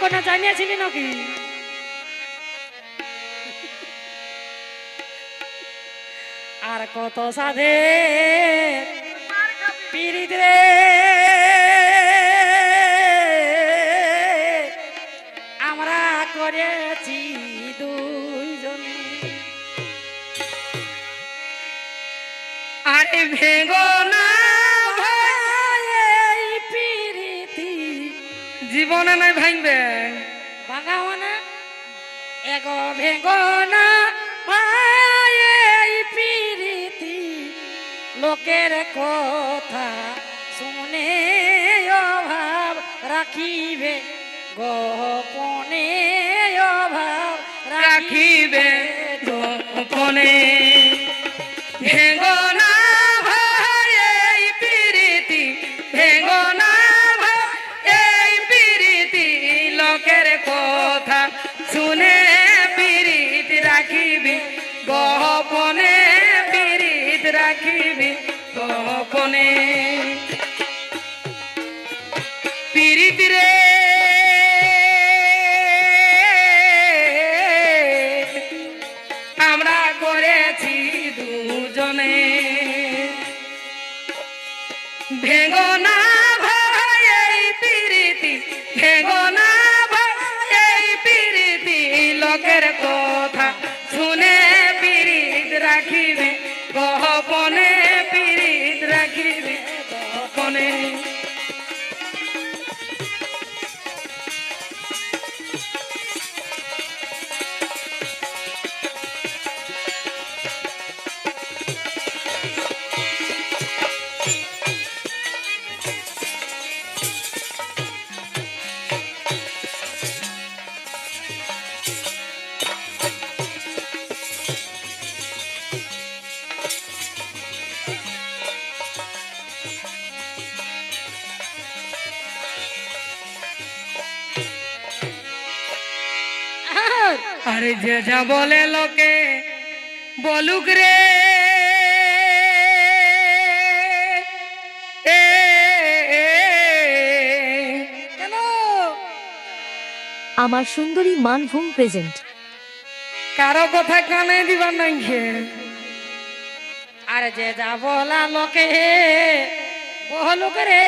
কোনো জানিয়েছিলি নাকি? আর কত সাধে পিরিত জীবনে নাই ভাঙবে। ভাঙাও না। এগো ভেঙ্গো না। এই পিরিতি লোকের কথা শুনে অভাব রাখিবে। গোপনে অভাব রাখিবে গোপনে। ভেঙো না। পীড়িত রে আমরা করেছি দুজনে। ভেঙো না ভাই এই প্রীতি, ভেঙো না ভাই এই প্রীতি, লোকের কথা। আরে যে যা বলে লোকে বলুক রে। আমার সুন্দরী মানভূম প্রেজেন্ট। কারও কথা কানে দিবার নাই আর যে যা বলা লোকে বলুক রে।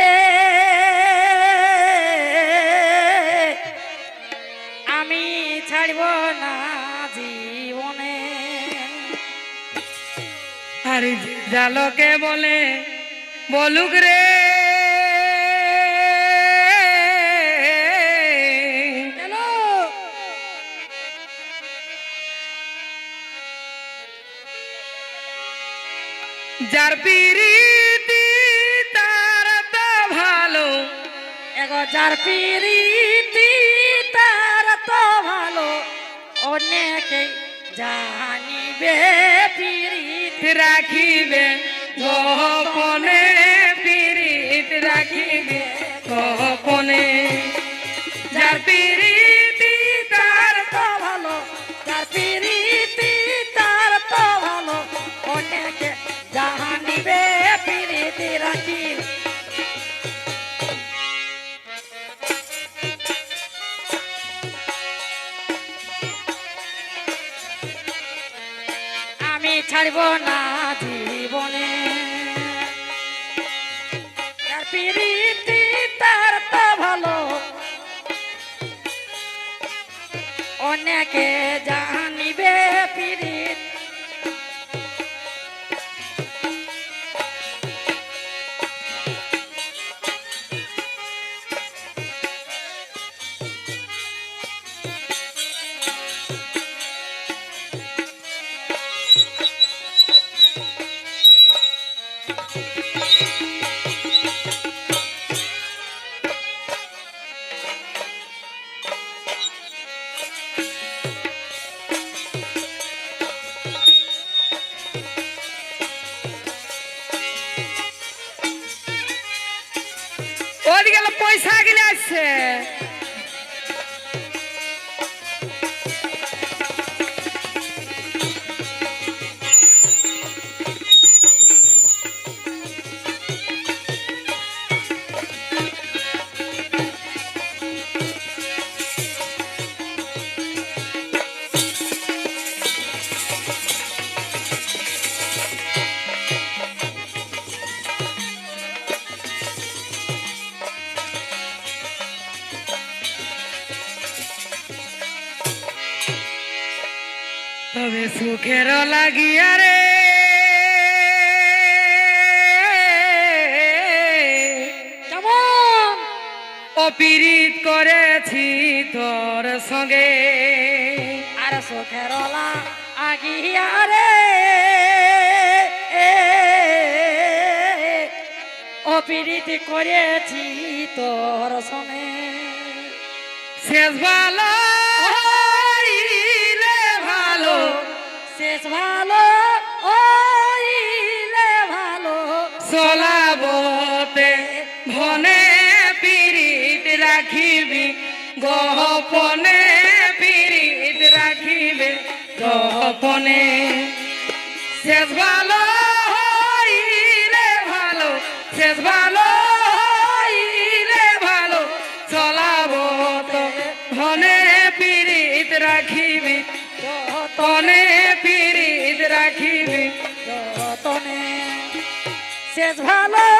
ছাড়ব না জীবনে। আরে যে যা লোকে বলে বলুক রে। যার পিরিতি তার তো ভালো। এগো যার পিরিতি ভালো অনেকে জানিবে পিরিতি রাখিবে গোপনে পীড়িত রাখিবে গোপনে ছাড়ব না জীবনে। তার পিরিতি তার তো ভালো। অনেকে জানিবে তবে সুখের লাগিয়া রে। কেমন? অপিরিত করেছি তোর সঙ্গে। আর সুখের আগিয়া রে। অপিরিতি করেছি তোর সঙ্গে। শেষ ভালো শেষ ভালো ওইলে ভালো। চলাবতে ভনে পিরিত রাখিবি, গহপনে পিরিত রাখিবে, গহপনে। শেষ ভালো, হইলে ভালো, শেষ ভালো শেষ ভালো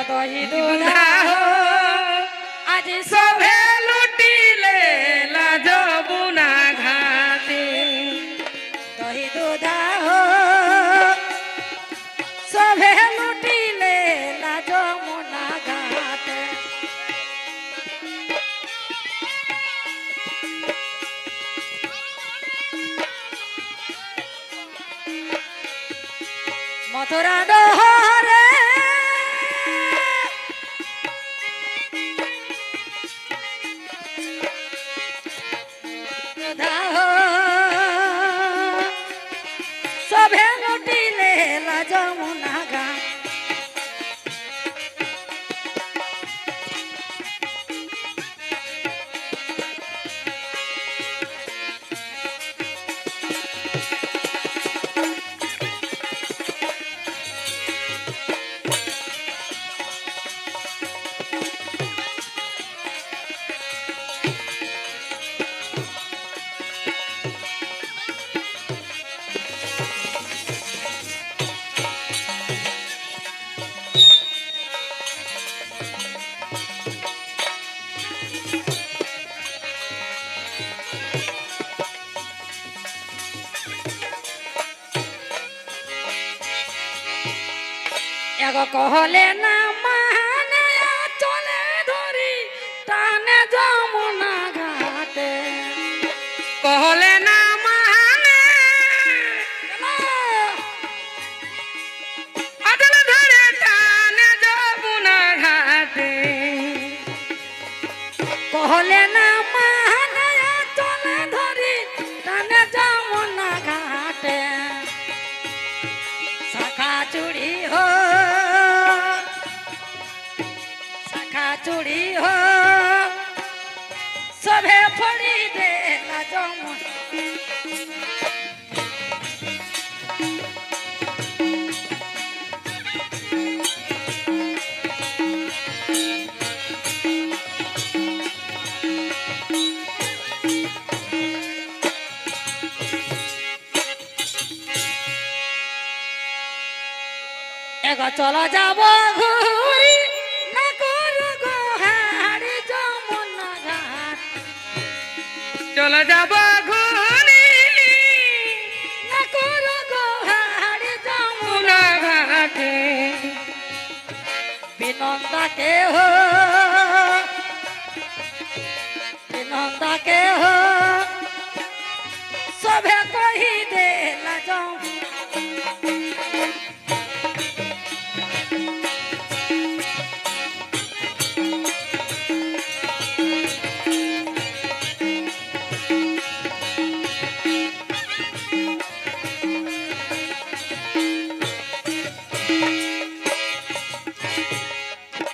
দহি দুধা দুধা হো আজ সভে লুটিলে লা যমুনা ঘাটে দহি দুধা হো সভে লুটিলে না যমুনা ঘাটে মথুরা ডহরে কহলে না চলো যাব ঘুরি। না করো গো হাড়ি যমুনা ঘাট। চলো যাব ঘুরি। না করো গো হাড়ি যমুনা ঘাটে। বিনন্দা হো বিনন্দা হো